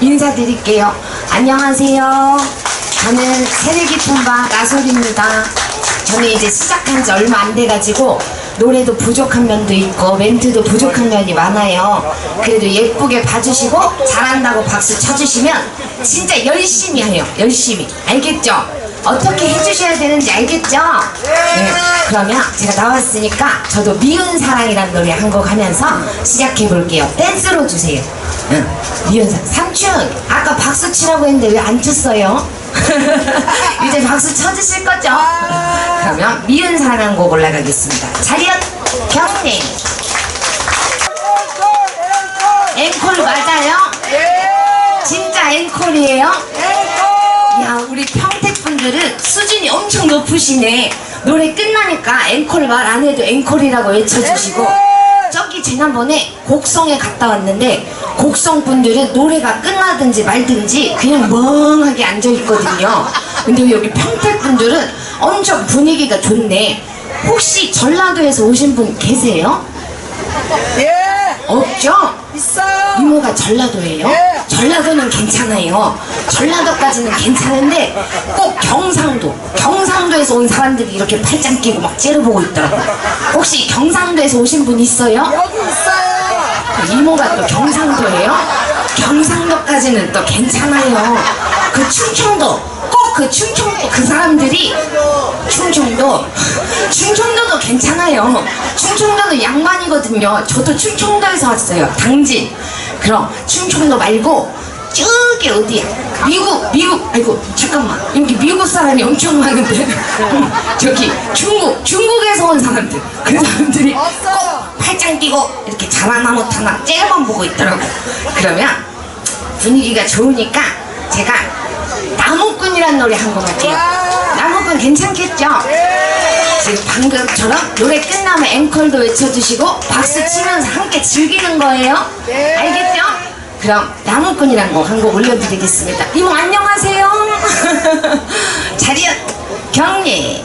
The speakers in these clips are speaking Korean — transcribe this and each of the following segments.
인사드릴게요. 안녕하세요. 저는 새내 깊은 밤 나솔입니다. 저는 이제 시작한 지 얼마 안 돼가지고 노래도 부족한 면도 있고 멘트도 부족한 면이 많아요. 그래도 예쁘게 봐주시고 잘한다고 박수 쳐주시면 진짜 열심히 해요. 열심히. 알겠죠? 어떻게 해주셔야 되는지 알겠죠? 네. 그러면 제가 나왔으니까 저도 미운 사랑이라는 노래 한 곡 하면서 시작해 볼게요. 댄스로 주세요. 응. 미운 사랑. 삼촌, 아까 박수 치라고 했는데 왜 안 쳤어요? 이제 박수 쳐주실 거죠? 그러면 미운 사랑 곡 올라가겠습니다. 자리연 경님. 앵콜 맞아요? 진짜 앵콜이에요? 야 우리 평택 분들은 수준이 엄청 높으시네 노래 끝나니까 앵콜 말 안 해도 앵콜이라고 외쳐주시고 저기 지난번에 곡성에 갔다 왔는데 곡성 분들은 노래가 끝나든지 말든지 그냥 멍하게 앉아 있거든요 근데 여기 평택 분들은 엄청 분위기가 좋네 혹시 전라도에서 오신 분 계세요? 예, 없죠? 있어요. 이모가 전라도예요? 예. 전라도는 괜찮아요. 전라도까지는 괜찮은데 꼭 경상도, 경상도에서 온 사람들이 이렇게 팔짱 끼고 막 째려보고 있더라고요. 혹시 경상도에서 오신 분 있어요? 여기 있어요. 이모가 또 경상도예요? 경상도까지는 또 괜찮아요. 그 충청도, 꼭 그 충청도 그 사람들이 충청도, 충청도도 괜찮아요. 충청도는 양반이거든요. 저도 충청도에서 왔어요. 당진. 그럼 충청도 말고 저기 어디야? 미국, 미국. 아이고 잠깐만. 여기 미국 사람이 엄청 많은데. 저기 중국, 중국에서 온 사람들. 그 사람들이 없어요. 팔짱 끼고 이렇게 자라나 못하나 째만 보고 있더라고. 그러면 분위기가 좋으니까 제가 나무꾼이라는 노래 한곡 할게요. 나무꾼 괜찮겠죠? 지금 방금처럼 노래 끝나면 앵콜도 외쳐주시고 박수 치면서 함께 즐기는 거예요. 네. 알겠죠? 그럼 나무꾼이라는 곡한 곡 올려드리겠습니다. 이모 안녕하세요. 자리연 경례.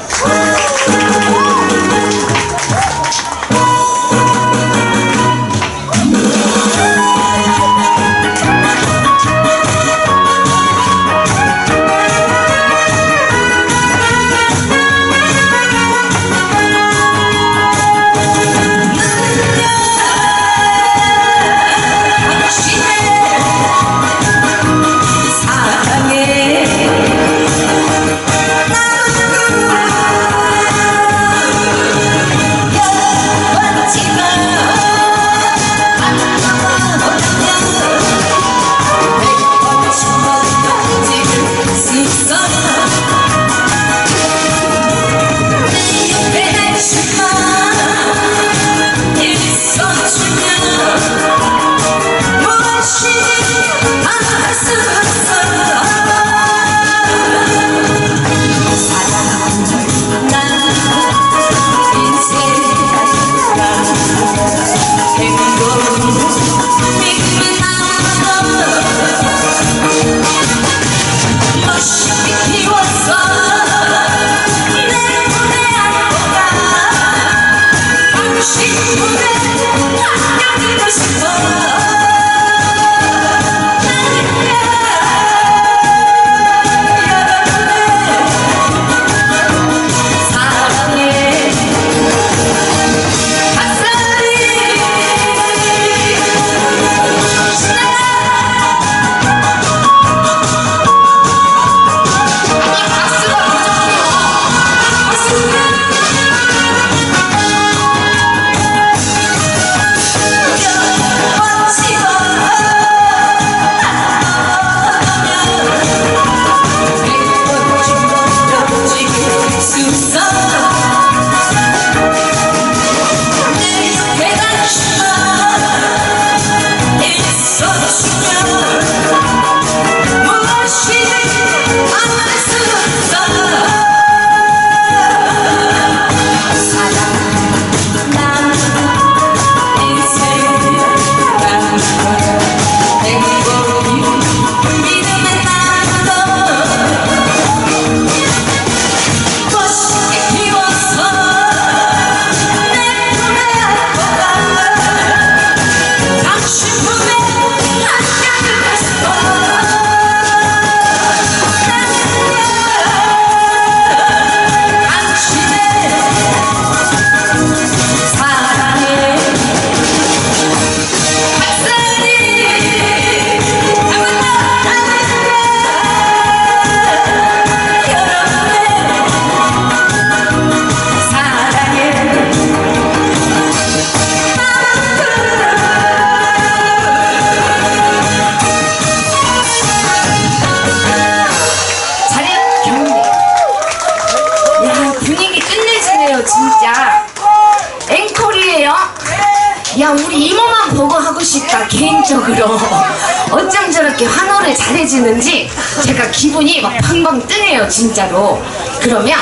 어쩜 저렇게 환호를 잘해주는지 제가 기분이 막 팡팡 뜨네요 진짜로. 그러면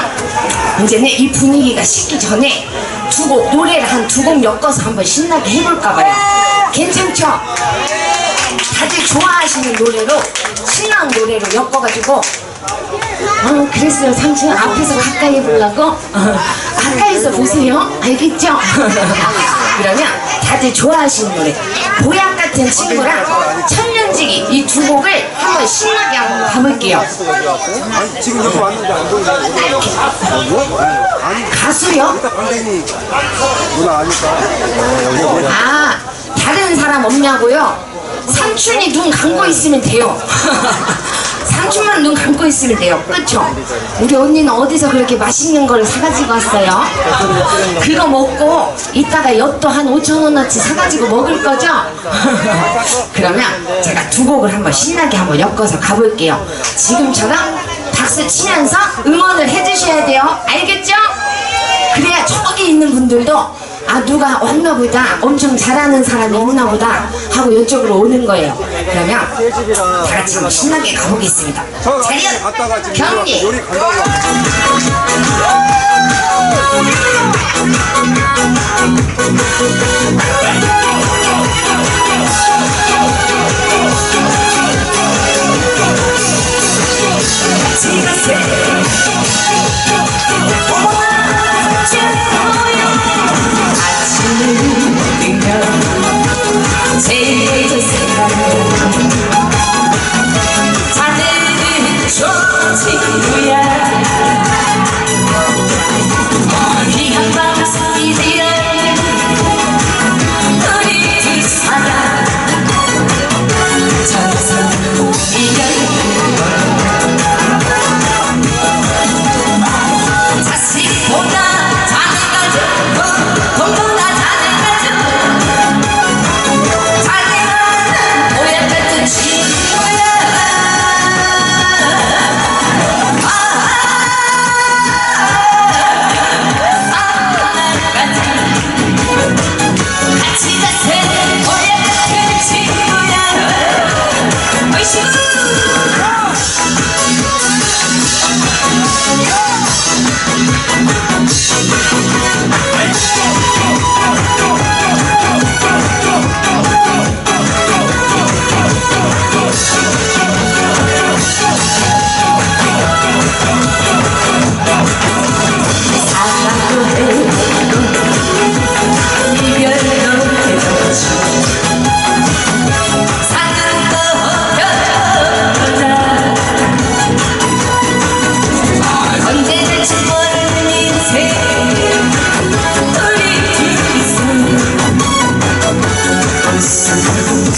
이제는 이 분위기가 식기 전에 두 곡 노래를 한 두 곡 엮어서 한번 신나게 해볼까 봐요. 괜찮죠? 다들 좋아하시는 노래로 신나는 노래로 엮어가지고. 어 그랬어요. 삼촌 앞에서 가까이 보려고? 어, 가까이서 보세요. 알겠죠? 그러면 다들 좋아하시는 노래 보약 같은 친구랑 천년지기 이 두 곡을 한번 신나게 한번 가볼게요 아니, 지금 여기 왔는데 안 보이네. 아니, 가수요? 선생님 누나 아니까. 아 다른 사람 없냐고요? 삼촌이 눈 감고 있으면 돼요 삼촌만 눈 감고 있으면 돼요 그쵸? 우리 언니는 어디서 그렇게 맛있는 걸 사가지고 왔어요? 그거 먹고 이따가 엿도 한 5천원어치 사가지고 먹을 거죠? 그러면 제가 두 곡을 한번 신나게 한번 엮어서 가볼게요 지금처럼 박수 치면서 응원을 해주셔야 돼요 알겠죠? 그래야 저기 있는 분들도 아 누가 왔나 보다. 엄청 잘하는 사람이 있나 보다 하고 이쪽으로 오는 거예요. 그러면 다 같이 한번 신나게 가보겠습니다. 저 차렷 갔다가 지금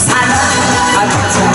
I, I, I,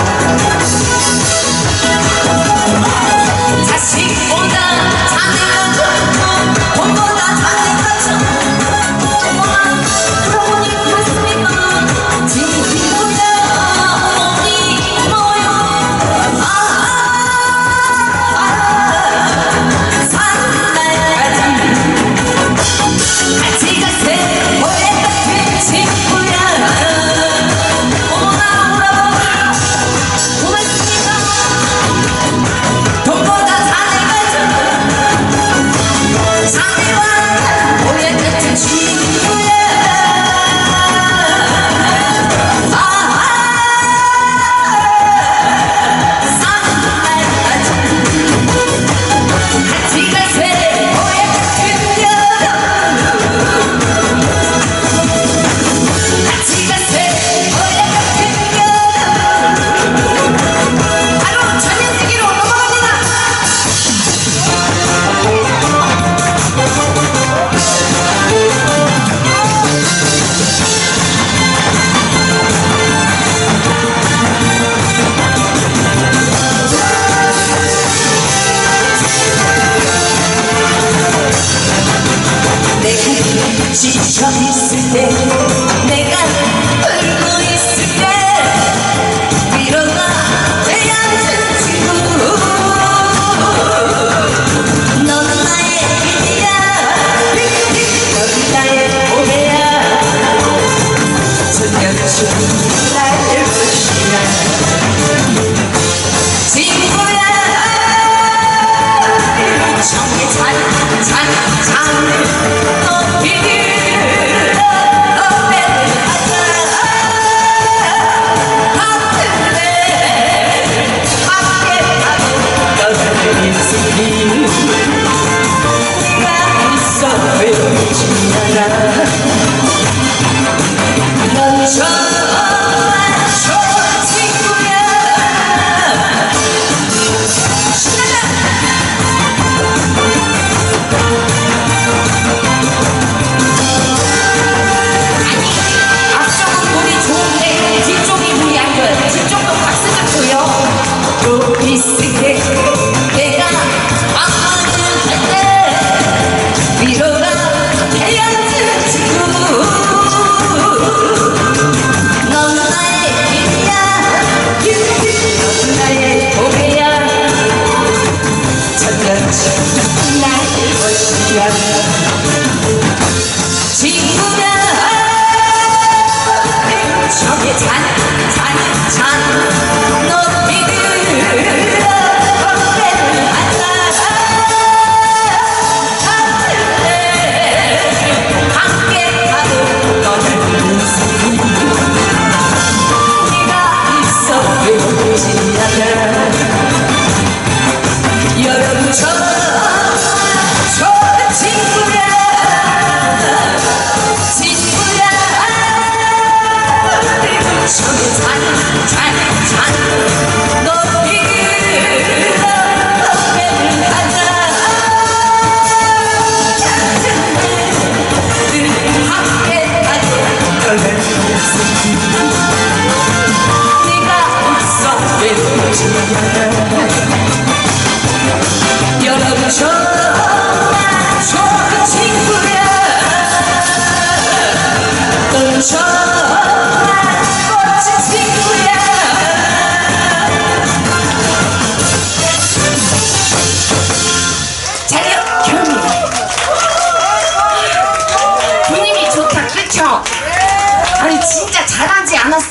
외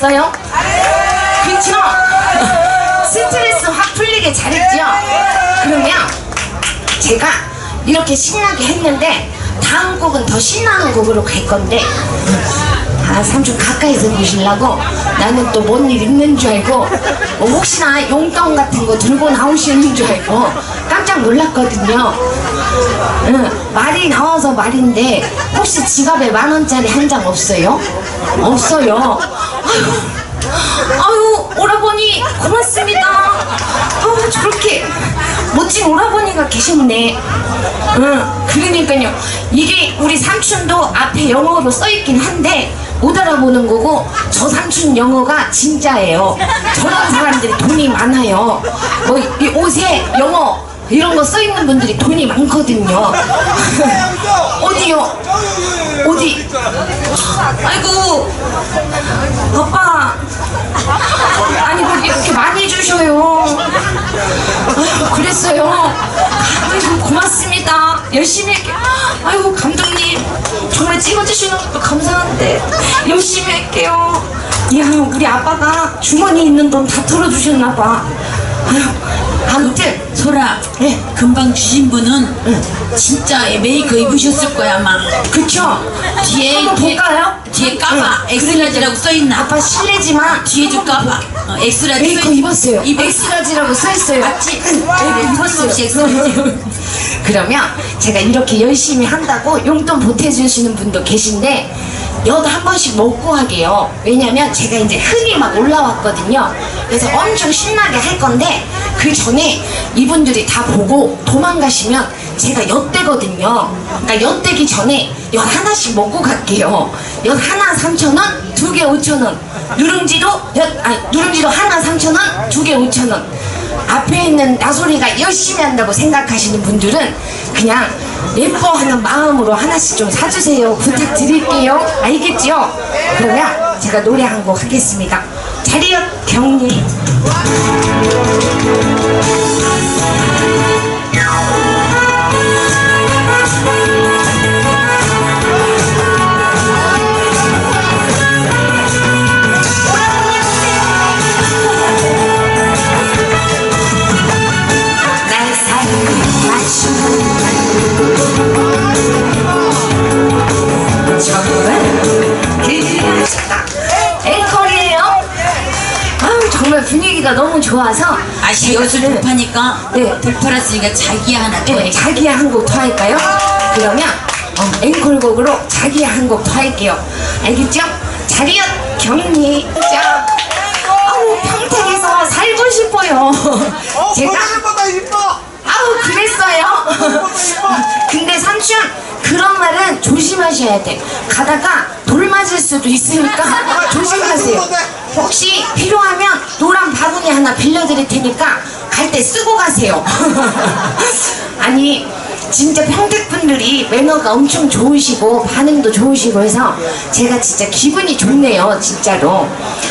않았어요? 그쵸? 스트레스 확 풀리게 잘했죠? 그러면 제가 이렇게 신나게 했는데 다음 곡은 더 신나는 곡으로 갈 건데 아 삼촌 가까이서 보시려고 나는 또 뭔 일 있는 줄 알고 뭐 혹시나 용돈 같은 거 들고 나오시는 줄 알고 깜짝 놀랐거든요 응, 말이 나와서 말인데 혹시 지갑에 만 원짜리 한 장 없어요? 없어요 아유 아유 오라버니 고맙습니다. 아 저렇게 멋진 오라버니가 계셨네. 응 그러니까요. 이게 우리 삼촌도 앞에 영어로 써있긴 한데 못 알아보는 거고 저 삼촌 영어가 진짜예요. 저런 사람들이 돈이 많아요. 뭐 이 옷에 영어 이런 거 써 있는 분들이 돈이 많거든요. 어디요? 어디? 아이고 아빠. 아니 뭐 이렇게 많이 주셔요. 아유 그랬어요. 아이고 고맙습니다. 열심히 할게요 아이고 감독님. 정말 찍어주시는 것도 감사한데 열심히 할게요. 야 우리 아빠가 주머니 있는 돈 다 털어주셨나 봐. 아유 아무튼 소라, 네. 금방 주신 분은 진짜 메이커 입으셨을 거야 아마. 그쵸 뒤에 한번 볼까요? 뒤에 까봐. 응. 엑스라지라고 써 있나? 아빠 실례지만 뒤에 좀 까봐. 어, 엑스라지 메이커 써 있- 입었어요 입었어. 엑스라지라고 써있어요 맞지? 메이커 틀림없이 엑스라지. 그러면 제가 이렇게 열심히 한다고 용돈 보태주시는 분도 계신데 엿한 번씩 먹고 하게요. 왜냐면 제가 이제 흥이 막 올라왔거든요. 그래서 엄청 신나게 할 건데 그 전에 이분들이 다 보고 도망가시면 제가 엿대거든요. 그러니까 엿대기 전에 엿 하나씩 먹고 갈게요. 엿 하나 3천 원, 두 개 5천 원. 누룽지도 엿, 아니 누룽지도 하나 3천 원, 두 개 5천 원. 앞에 있는 나소리가 열심히 한다고 생각하시는 분들은 그냥 예뻐하는 마음으로 하나씩 좀 사주세요. 부탁드릴게요. 알겠죠? 그러면 제가 노래 한 곡 하겠습니다. 자리역 경리. 들팔았으니까 자기 하나 더 네, 해. 자기야 한 곡 더 할까요? 그러면 어, 앵콜곡으로 자기야 한 곡 더 할게요. 알겠죠? 자리연 경리 자 아우 평택에서 살고 싶어요. 어, 제가 보다 이뻐. 아우 그랬어요. 근데 삼촌 그런 말은 조심하셔야 돼. 가다가 돌 맞을 수도 있으니까 조심하세요. 혹시 필요하면 노란 바구니 하나 빌려드릴 테니까 갈 때 쓰고 가세요. 아니 진짜 평택 분들이 매너가 엄청 좋으시고 반응도 좋으시고 해서 제가 진짜 기분이 좋네요 진짜로.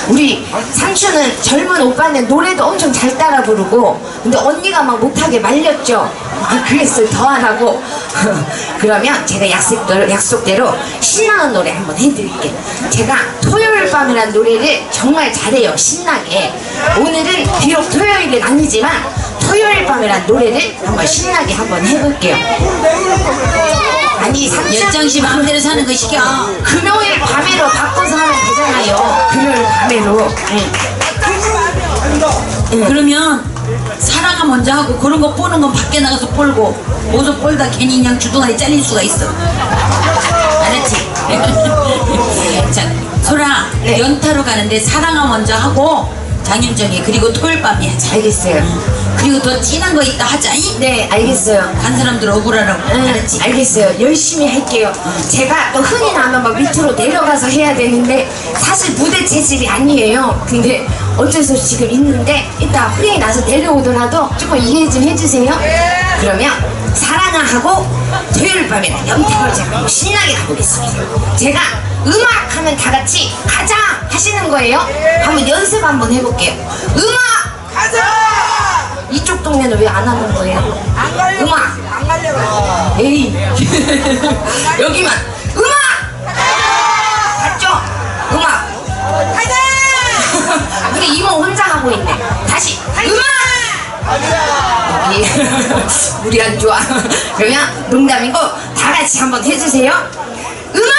우리 삼촌은 젊은 오빠는 노래도 엄청 잘 따라 부르고 근데 언니가 막 못하게 말렸죠. 아 그랬어요. 더 하라고. 그러면 제가 약속대로, 약속대로 신나는 노래 한번 해드릴게요. 제가 토요일 밤이라는 노래를 정말 잘해요 신나게. 오늘은 비록 토요일은 아니지만 토요일 밤이란 노래를 한번 신나게 한번 해볼게요. 아니 삼촌 열정 씨 마음대로 사는 거 시켜. 금요일 밤에로 바꿔서 하면 되잖아요. 금요일 밤에로. 응. 그러면 사랑아 먼저 하고 그런 거 보는 건 밖에 나가서 볼고 모두 볼다 괜히 그냥 주둥아리 잘릴 수가 있어. 알았지? 자, 소라 네. 연타로 가는데 사랑아 먼저 하고 장윤정이 그리고 토요일 하자. 알겠어요. 그리고 더 진한 거 있다 하자이. 네, 알겠어요. 간 사람들 억울하라고. 응, 알았지? 알겠어요. 열심히 할게요. 제가 또 흥이 나면 막 밑으로 내려가서 해야 되는데 사실 무대 체질이 아니에요. 근데 어쩔 수 없이 지금 있는데 이따 흥이 나서 내려오더라도 조금 이해 좀 해주세요. 그러면 사랑아 하고 토요일 밤에는 연탁을 제가 신나게 가보겠습니다. 제가 음악 하면 다 같이 가자 하시는 거예요. 한번 연습 한번 해볼게요. 음악 가자! 동네는 왜 안 하는 거예요? 안 갈려. 음악. 안 갈려. 에이. 여기만. 음악! 봤죠? 음악. 가자! 우리 이모 혼자 하고 있네. 다시. 음악! 여기 우리 안 좋아. 그러면 농담이고 다 같이 한번 해주세요. 음악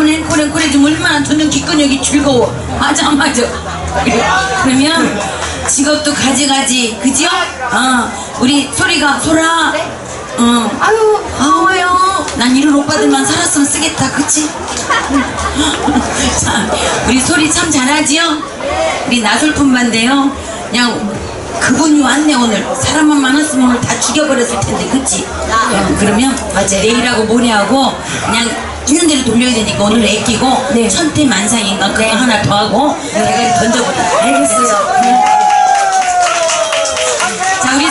하면 앵콜 앵콜 해주면 얼마나 듣는 귓근육이 즐거워. 맞아 맞아. 그래, 그러면 직업도 가지가지 그지요? 어 우리 소리가 소라. 어. 아유 고마워요. 난 이런 오빠들만 살았으면 쓰겠다 그치? 자 우리 소리 참 잘하지요? 우리 나솔품 반대요? 그냥 그분이 왔네 오늘. 사람만 많았으면 오늘 다 죽여버렸을 텐데 그치? 어, 그러면 내일하고 모레하고 그냥 있는 대로 돌려야 되니까 오늘 애끼고 천태 만상인가 그거 하나 더 하고 대가리 던져보자. 알겠어요. 자 우리